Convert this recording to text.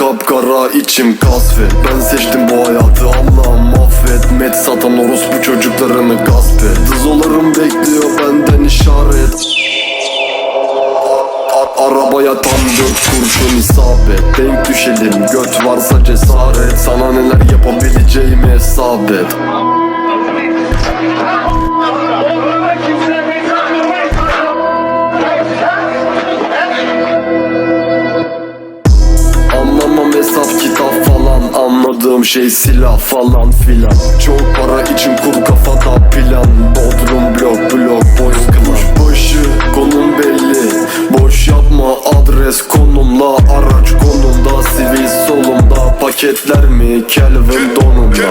Kapkara içim kasvet Ben seçtim bu hayatı Allah'ım affet. Met satan orospu çocuklarını gasp et. Dızolarım bekliyor benden işaret. Arabaya tam dört kurşun isabet. Denk düşelim göt varsa cesaret. Sana neler yapabileceğimi hesap et hesap kitap falan Anladığım şey silah falan filan. Çok para için kur kafada plan. Bodrum blok blok boys klan Başı konum belli. Boş yapma adres konumla Araç konumda. Sivil solumda Paketler mi? Calvin donumda.